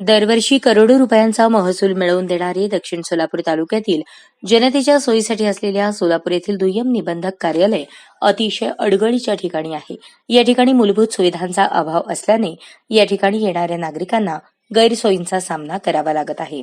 दरवर्षी करोडो रुपयांचा महसूल मिळवून देणारे दक्षिण सोलापूर तालुक्यातील जनतेच्या सोयीसाठी असलेल्या सोलापूर येथील दुय्यम निबंधक कार्यालय अतिशय अडगळीच्या ठिकाणी आहे. या ठिकाणी मूलभूत सुविधांचा अभाव असल्याने या ठिकाणी येणाऱ्या नागरिकांना गैरसोयींचा सामना करावा लागत आहे.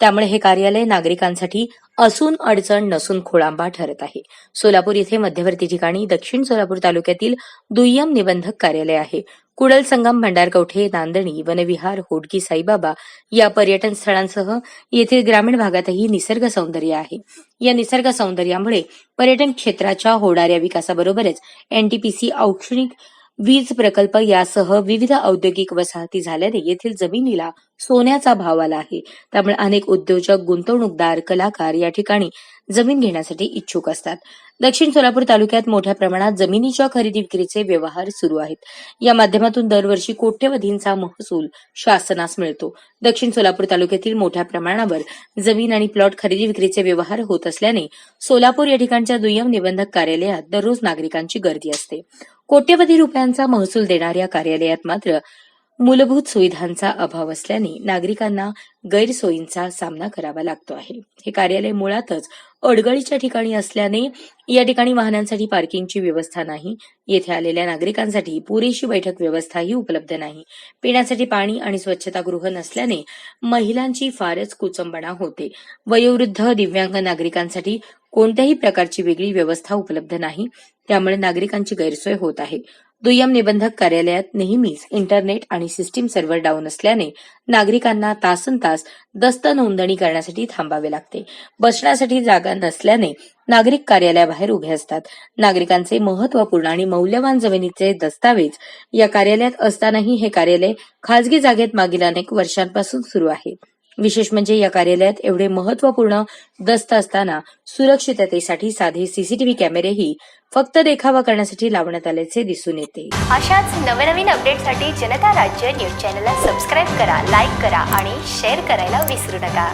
त्यामुळे हे कार्यालय नागरिकांसाठी असून अडचण नसून खोळांबा ठरत आहे. सोलापूर येथे मध्यवर्ती ठिकाणी दक्षिण सोलापूर तालुक्यातील दुय्यम निबंधक कार्यालय आहे. कुडल संगम भंडारकवठे नांदणी वनविहार होडकी साईबाबा या पर्यटन स्थळांसह येथील ग्रामीण भागातही निसर्ग सौंदर्य आहे. या निसर्ग सौंदर्यामुळे पर्यटन क्षेत्राच्या होणाऱ्या विकासाबरोबरच एनटीपीसी औक्षणिक वीज प्रकल्प यासह विविध औद्योगिक वसाहती झाल्याने येथील जमिनीला सोन्याचा भाव आला आहे. त्यामुळे अनेक उद्योजक गुंतवणूकदार कलाकार या ठिकाणी जमीन घेण्यासाठी इच्छुक असतात. दक्षिण सोलापूर तालुक्यात मोठ्या प्रमाणात जमिनीच्या खरेदी विक्रीचे व्यवहार सुरू आहेत. या माध्यमातून दरवर्षी कोट्यवधींचा महसूल शासनास मिळतो. दक्षिण सोलापूर तालुक्यातील मोठ्या प्रमाणावर जमीन आणि प्लॉट खरेदी विक्रीचे व्यवहार होत असल्याने सोलापूर या ठिकाणच्या दुय्यम निबंधक कार्यालयात दररोज नागरिकांची गर्दी असते. कोट्यवधी रुपयांचा महसूल देणाऱ्या कार्यालयात मात्र मूलभूत सुविधांचा अभाव असल्याने नागरिकांना गैरसोयींचा सामना करावा लागतो आहे. हे कार्यालय मुळातच अडगळीच्या ठिकाणी असल्याने या ठिकाणी वाहनांसाठी पार्किंगची व्यवस्था नाही. येथे आलेल्या नागरिकांसाठी पुरेशी बैठक व्यवस्थाही उपलब्ध नाही. पिण्यासाठी पाणी आणि स्वच्छतागृह नसल्याने महिलांची फारच कुचंबणा होते. वयोवृद्ध दिव्यांग नागरिकांसाठी कोणत्याही प्रकारची वेगळी व्यवस्था उपलब्ध नाही. त्यामुळे नागरिकांची गैरसोय होत आहे. दुय्यम निबंधक कार्यालयात नेहमीच इंटरनेट आणि सिस्टीम सर्व्हर डाऊन असल्याने नागरिकांना तासन तास दस्त नोंदणी करण्यासाठी थांबावे लागते. बसण्यासाठी जागा नसल्याने नागरिक कार्यालयाबाहेर उभे असतात. नागरिकांचे महत्त्वपूर्ण आणि मौल्यवान जमिनीचे दस्तावेज या कार्यालयात असतानाही हे कार्यालय खासगी जागेत मागील अनेक वर्षांपासून सुरू आहे. विशेष म्हणजे या कार्यालयात एवढे महत्त्वपूर्ण दस्त असताना सुरक्षिततेसाठी साधे सीसीटीव्ही कॅमेरेही फक्त देखावा करण्यासाठी लावण्यात आल्याचे दिसून येते. अशाच नवनवीन अपडेटसाठी जनता राज्य न्यूज चॅनलला सबस्क्राईब करा लाईक करा आणि शेअर करायला विसरू नका.